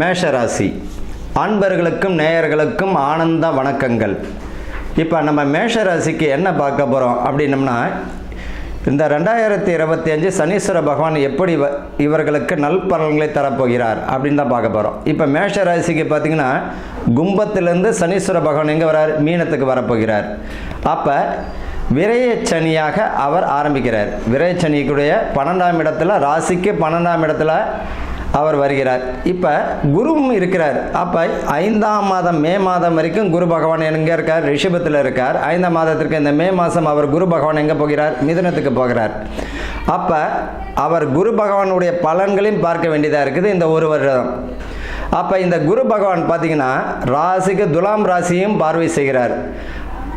மேஷராசி. அன்பர்களுக்கும் நேயர்களுக்கும் ஆனந்த வணக்கங்கள். இப்போ நம்ம மேஷராசிக்கு என்ன பார்க்க போகிறோம் அப்படின்னம்னா இந்த ரெண்டாயிரத்தி இருபத்தி அஞ்சு சனீஸ்வர பகவான் எப்படி இவர்களுக்கு நல்பலன்களை தரப்போகிறார் அப்படின்னு தான் பார்க்க போகிறோம் இப்போ மேஷராசிக்கு பார்த்தீங்கன்னா கும்பத்திலேருந்து சனீஸ்வர பகவான் எங்கே வரார்? மீனத்துக்கு வரப்போகிறார். அப்போ விரயச்சனியாக அவர் ஆரம்பிக்கிறார். விரையச்சனிக்குடைய பன்னெண்டாம் இடத்துல ராசிக்கு பன்னெண்டாம் இடத்துல அவர் வருகிறார். இப்போ குருவும் இருக்கிறார். அப்போ ஐந்தாம் மாதம் மே மாதம் வரைக்கும் குரு பகவான் எங்கே இருக்கார்? ரிஷபத்தில் இருக்கார். ஐந்தாம் மாதத்திற்கு இந்த மே மாதம் அவர் குரு பகவான் எங்கே போகிறார்? மிதுனத்துக்கு போகிறார். அப்போ அவர் குரு பகவானுடைய பலன்களையும் பார்க்க வேண்டியதாக இருக்குது இந்த ஒரு வருடம். அப்போ இந்த குரு பகவான் பார்த்தீங்கன்னா ராசிக்கு துலாம் ராசியும் பார்வை செய்கிறார்.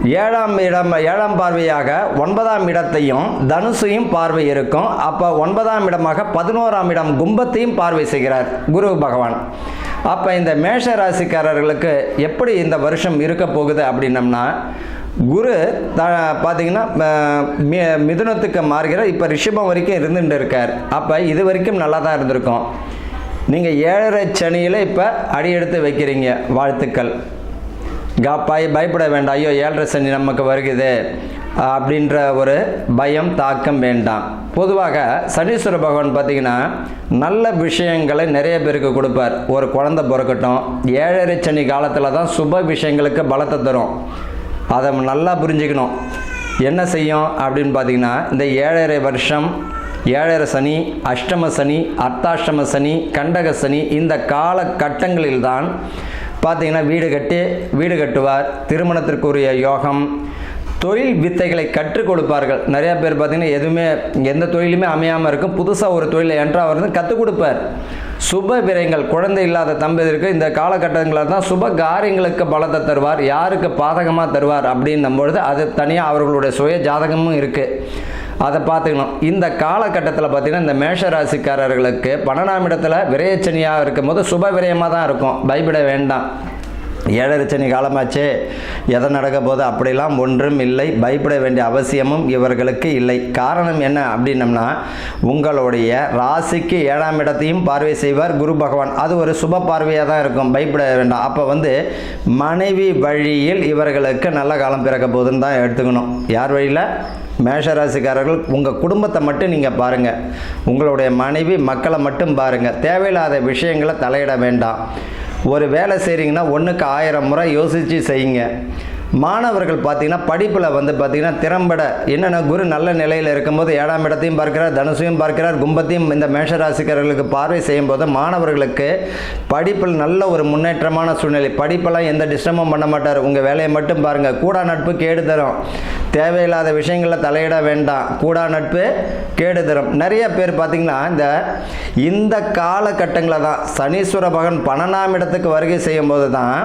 ஏழாம் இடம் ஏழாம் பார்வையாக ஒன்பதாம் இடத்தையும் தனுசையும் பார்வை இருக்கும். அப்போ ஒன்பதாம் இடமாக பதினோராம் இடம் கும்பத்தையும் பார்வை செய்கிறார் குரு பகவான். அப்போ இந்த மேஷ ராசிக்காரர்களுக்கு எப்படி இந்த வருஷம் இருக்க போகுது அப்படின்னம்னா குரு த பார்த்தீங்கன்னா மி- மிதுனத்துக்கு மாறுகிறார். இப்போ ரிஷபம் வரைக்கும் இருந்துட்டு இருக்கார். அப்போ இது வரைக்கும் நல்லா தான் இருந்திருக்கும். நீங்கள் ஏழரை சனியில் இப்போ அடி எடுத்து வைக்கிறீங்க வாழ்த்துக்கள். காப்பாய் பயப்பட வேண்டாம். ஐயோ ஏழரை சனி நமக்கு வருகுது. அப்படின்ற ஒரு பயம் தாக்கம் வேண்டாம். பொதுவாக சனீஸ்வர பகவான் பார்த்தீங்கன்னா நல்ல விஷயங்களை நிறைய பேருக்கு கொடுப்பார். ஒரு குழந்தை பிறக்கட்டும் ஏழரை சனி காலத்தில் தான் சுப விஷயங்களுக்கு பலத்தை தரும். அதை நல்லா புரிஞ்சுக்கணும். என்ன செய்யும் அப்படின்னு பார்த்தீங்கன்னா இந்த ஏழரை வருஷம் ஏழரை சனி அஷ்டம சனி அர்த்தாஷ்டம சனி கண்டக சனி இந்த காலகட்டங்களில் தான் பார்த்தீங்கன்னா வீடு கட்டி வீடு கட்டுவார். திருமணத்திற்குரிய யோகம். தொழில் வித்தைகளை கற்றுக் கொடுப்பார்கள். நிறையா பேர் பார்த்தீங்கன்னா எதுவுமே எந்த தொழிலுமே அமையாமல் இருக்கும். புதுசாக ஒரு தொழிலை என்றா வந்து கற்றுக் கொடுப்பார். சுப விரயங்கள் குழந்தை இல்லாத தம்பதியருக்கு இந்த காலகட்டங்களில் தான் சுப காரியங்களுக்கு பலத்தை தருவார். யாருக்கு பாதகமாக தருவார் அப்படின்னும் பொழுது அது தனியாக அவர்களுடைய சுய ஜாதகமும் இருக்குது அதை பார்த்துக்கணும். இந்த காலகட்டத்தில் பார்த்தீங்கன்னா இந்த மேஷ ராசிக்காரர்களுக்கு பன்னெண்டாம் இடத்துல விரயச்சனியாக இருக்கும்போது சுப விரயமாக தான் இருக்கும். பயப்பட வேண்டாம். ஏழரை சனி காலமாச்சே. எதை நடக்க போது அப்படிலாம் ஒன்றும் இல்லை. பயப்பட வேண்டிய அவசியமும் இவர்களுக்கு இல்லை. காரணம் என்ன அப்படின்னம்னா உங்களுடைய ராசிக்கு ஏழாம் இடத்தையும் பார்வை செய்வார் குரு பகவான். அது ஒரு சுப பார்வையாக தான் இருக்கும். பயப்பட வேண்டாம். அப்போ வந்து மனைவி வழியில் இவர்களுக்கு நல்ல காலம் பிறக்க போகுதுன்னு தான் எடுத்துக்கணும். யார் வழியில்? மேஷராசிக்காரர்கள். உங்கள் குடும்பத்தை மட்டும் நீங்கள் பாருங்கள் உங்களுடைய மனைவி மக்களை மட்டும் பாருங்கள் தேவையில்லாத விஷயங்களை தலையிட வேண்டாம். ஒரு வேலை செய்கிறீங்கன்னா ஒன்றுக்கு ஆயிரம் முறை யோசித்து செய்யுங்க. மாணவர்கள் பார்த்தீங்கன்னா படிப்பில் வந்து பார்த்தீங்கன்னா திறம்பட என்னென்ன குரு நல்ல நிலையில் இருக்கும்போது ஏழாம் இடத்தையும் பார்க்கிறார் தனுசையும் பார்க்கிறார் கும்பத்தையும் இந்த மேஷராசிக்காரர்களுக்கு பார்வை செய்யும் போது மாணவர்களுக்கு படிப்பில் நல்ல ஒரு முன்னேற்றமான சூழ்நிலை. படிப்பெல்லாம் எந்த டிஸ்டர்பும் பண்ண மாட்டார். உங்கள் வேலையை மட்டும் பாருங்கள் கூடா நட்பு கேடு தரும். தேவையில்லாத விஷயங்களில் தலையிட வேண்டாம். கூடா நட்பு கேடு தரும். நிறைய பேர் பார்த்தீங்கன்னா இந்த இந்த காலகட்டங்களில் தான் சனீஸ்வர பகவன் பன்னெண்டாம் இடத்துக்கு வருகை செய்யும் போது தான்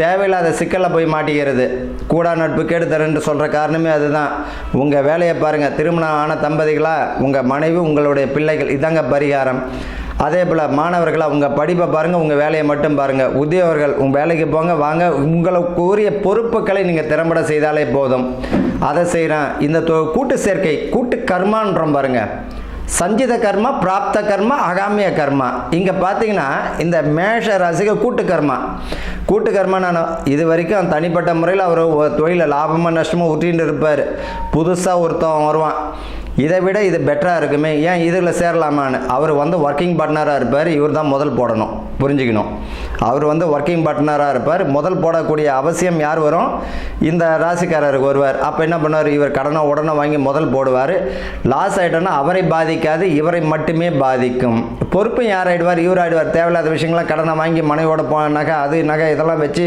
தேவையில்லாத சிக்கலில் போய் மாட்டிக்கிறது. கூடா நட்பு கேடு தருன்னு சொல்கிற காரணமே அதுதான். உங்கள் வேலையை பாருங்கள் திருமணம் ஆன தம்பதிகளாக உங்கள் மனைவி உங்களுடைய பிள்ளைகள் இதாங்க பரிகாரம். அதே போல் மாணவர்களாக உங்கள் படிப்பை பாருங்கள் உங்கள் வேலையை மட்டும் பாருங்கள் உத்தியோகர்கள் உங்கள் வேலைக்கு போங்க வாங்க. உங்களுக்கு உரிய பொறுப்புகளை நீங்கள் திறம்பட செய்தாலே போதும். அதை செய்கிறேன் இந்த தொ- கூட்டு சேர்க்கை கூட்டு கர்மான்றோம் பாருங்கள் சஞ்சித கர்மா பிராப்த கர்மா அகாமிய கர்மா. இங்கே பார்த்தீங்கன்னா இந்த மேஷ ராசிக்கு கூட்டு கர்மா. கூட்டு கர்மா நான் இது வரைக்கும் தனிப்பட்ட முறையில் அவர் தொழிலை லாபமாக நஷ்டமாக ஊற்றின்னு இருப்பார். புதுசாக ஒருத்தவன் வருவான். இதை விட இது பெட்டராக இருக்குமே. ஏன் இதில் சேரலாமான்னு? அவர் வந்து ஒர்க்கிங் பார்ட்னராக இருப்பார். இவர் தான் முதல் போடணும். புரிஞ்சுக்கணும். அவர் வந்து ஒர்க்கிங் பார்ட்னராக இருப்பார். முதல் போடக்கூடிய அவசியம் யார் வரும்? இந்த ராசிக்காரருக்கு வருவார் அப்போ என்ன பண்ணுவார்? இவர் கடனை உடனே வாங்கி முதல் போடுவார். லாஸ் ஆகிட்டோன்னா அவரை பாதிக்காது இவரை மட்டுமே பாதிக்கும். பொறுப்பும் யார் ஆயிடுவார்? இவர் ஆகிடுவார் தேவையில்லாத விஷயங்கள்லாம் கடனை வாங்கி மனைவோட போன நகை அது நகை இதெல்லாம் வச்சு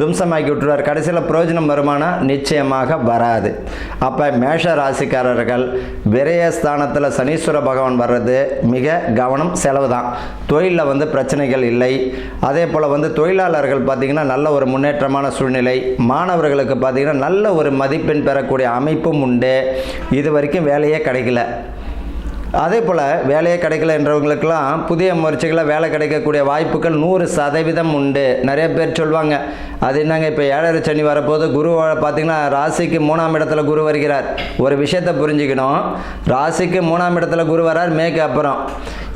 தும்சமாக்கி விட்டுருவார். கடைசியில் பிரயோஜனம் வருமானா? நிச்சயமாக வராது. அப்போ மேஷ ராசிக்காரர்கள் விரயஸ்தானத்தில் சனீஸ்வர பகவான் வர்றது மிக கவனம் செலவு தான் தொழிலில் வந்து பிரச்சனைகள் இல்லை. அதே போல் வந்து தொழிலாளர்கள் பார்த்திங்கன்னா நல்ல ஒரு முன்னேற்றமான சூழ்நிலை. மாணவர்களுக்கு பார்த்திங்கன்னா நல்ல ஒரு மதிப்பெண் பெறக்கூடிய அமைப்பும் உண்டு. இது வரைக்கும் வேலையே கிடைக்கல. அதே போல் வேலையே கிடைக்கல என்றவங்களுக்கெல்லாம் புதிய முயற்சிகளை வேலை கிடைக்கக்கூடிய வாய்ப்புகள் நூறு சதவீதம் உண்டு. நிறைய பேர் சொல்லுவாங்க அது என்னங்க இப்போ ஏழரை சனி வரப்போது குரு பார்த்தீங்கன்னா ராசிக்கு மூணாம் இடத்துல குரு வருகிறார். ஒரு விஷயத்தை புரிஞ்சுக்கணும். ராசிக்கு மூணாம் இடத்துல குரு வரார் மேக்கு அப்புறம்.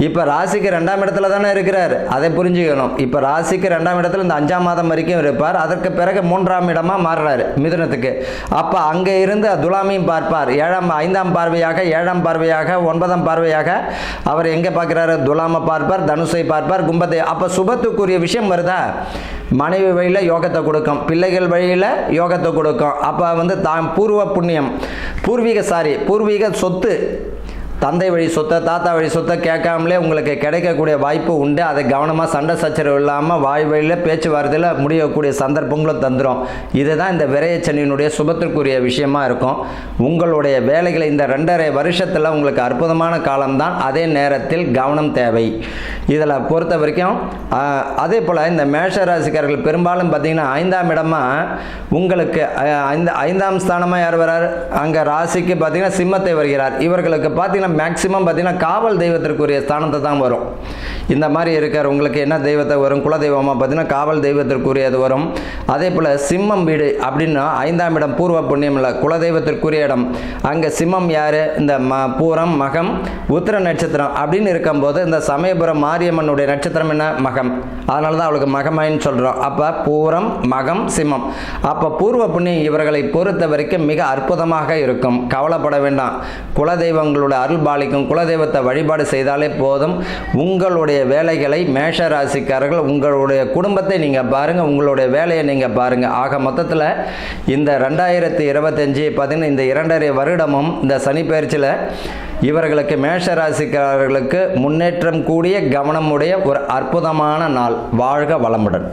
இப்போ ராசிக்கு ரெண்டாம் இடத்துல தானே இருக்கிறார். அதை புரிஞ்சுக்கணும். இப்போ ராசிக்கு ரெண்டாம் இடத்துல இந்த அஞ்சாம் மாதம் வரைக்கும் இருப்பார். அதற்கு பிறகு மூன்றாம் இடமாக மாறுறாரு மிதுனத்துக்கு. அப்போ அங்கே இருந்து துலாமையும் பார்ப்பார். ஏழாம் ஐந்தாம் பார்வையாக ஏழாம் பார்வையாக ஒன்பதாம் பார்வையாக அவர் எங்கே பார்க்குறாரு? துலாமை பார்ப்பார் தனுசை பார்ப்பார் கும்பத்தை. அப்போ சுபத்துக்குரிய விஷயம் வருதா? மனைவி வழியில் யோகத்தை கொடுக்கும். பிள்ளைகள் வழியில் யோகத்தை கொடுக்கும். அப்போ வந்து தான் பூர்வ புண்ணியம் பூர்வீக சாரி பூர்வீக சொத்து. தந்தை வழி சொத்தை தாத்தா வழி சொத்தை கேட்காமலே உங்களுக்கு கிடைக்கக்கூடிய வாய்ப்பு உண்டு. அதை கவனமாக சண்டை சச்சரவு இல்லாமல் வாய் வழியில் பேச்சுவார்த்தையில் முடியக்கூடிய சந்தர்ப்பங்களும் தந்துடும் இதுதான் இந்த விரையச்சனியினுடைய சுபத்திற்குரிய விஷயமா இருக்கும். உங்களுடைய வேலைகளை இந்த ரெண்டரை வருஷத்தில் உங்களுக்கு அற்புதமான காலம்தான். அதே நேரத்தில் கவனம் தேவை. இதில் பொறுத்த வரைக்கும் அதே போல் இந்த மேஷ ராசிக்காரர்கள் பெரும்பாலும் பார்த்தீங்கன்னா ஐந்தாம் இடமா உங்களுக்கு ஐந்து ஐந்தாம் ஸ்தானமாக யார் வரார்? அங்கே ராசிக்கு பார்த்திங்கன்னா சிம்மத்தை வருகிறார். இவர்களுக்கு பார்த்தீங்கன்னா மேக்சிமம் பார்த்தீங்கன்னா காவல் தெய்வத்திற்குரிய ஸ்தானத்தை தான் வரும். இந்த மாதிரி இருக்கார் உங்களுக்கு என்ன தெய்வத்தை வரும்? குலதெய்வமாக பார்த்தீங்கன்னா காவல் தெய்வத்திற்குரியது வரும். அதே போல் சிம்மம் வீடு அப்படின்னா ஐந்தாம் இடம் பூர்வ புண்ணியம் இல்லை குலதெய்வத்திற்குரிய இடம். அங்கே சிம்மம் யார்? இந்த ம பூரம் மகம் உத்திர நட்சத்திரம் அப்படின்னு இருக்கும்போது இந்த சமயபுரம் மாரியம்மனுடைய நட்சத்திரம் என்ன? மகம். அதனால தான் அவளுக்கு மகமாயின்னு சொல்கிறோம் அப்போ பூரம் மகம் சிம்மம். அப்போ பூர்வ புண்ணியம் இவர்களை பொறுத்த வரைக்கும் மிக அற்புதமாக இருக்கும். கவலைப்பட வேண்டாம். குலதெய்வங்களுடைய அருள் பாலிக்கும் குலதெய்வத்தை வழிபாடு செய்தாலே போதும். உங்களுடைய வேலைகளை மேஷ ராசிக்காரர்கள் உங்களுடைய குடும்பத்தை நீங்கள் பாருங்கள் உங்களுடைய வேலையை நீங்கள் பாருங்கள் ஆக மொத்தத்தில் இந்த ரெண்டாயிரத்தி இருபத்தஞ்சி பார்த்திங்கன்னா இந்த இரண்டரை வருடமும் இந்த சனி பயிற்சியில் இவர்களுக்கு மேஷ ராசிக்காரர்களுக்கு முன்னேற்றம் கூடிய கவனமுடைய ஒரு அற்புதமான நாள். வாழ்க வளமுடன்.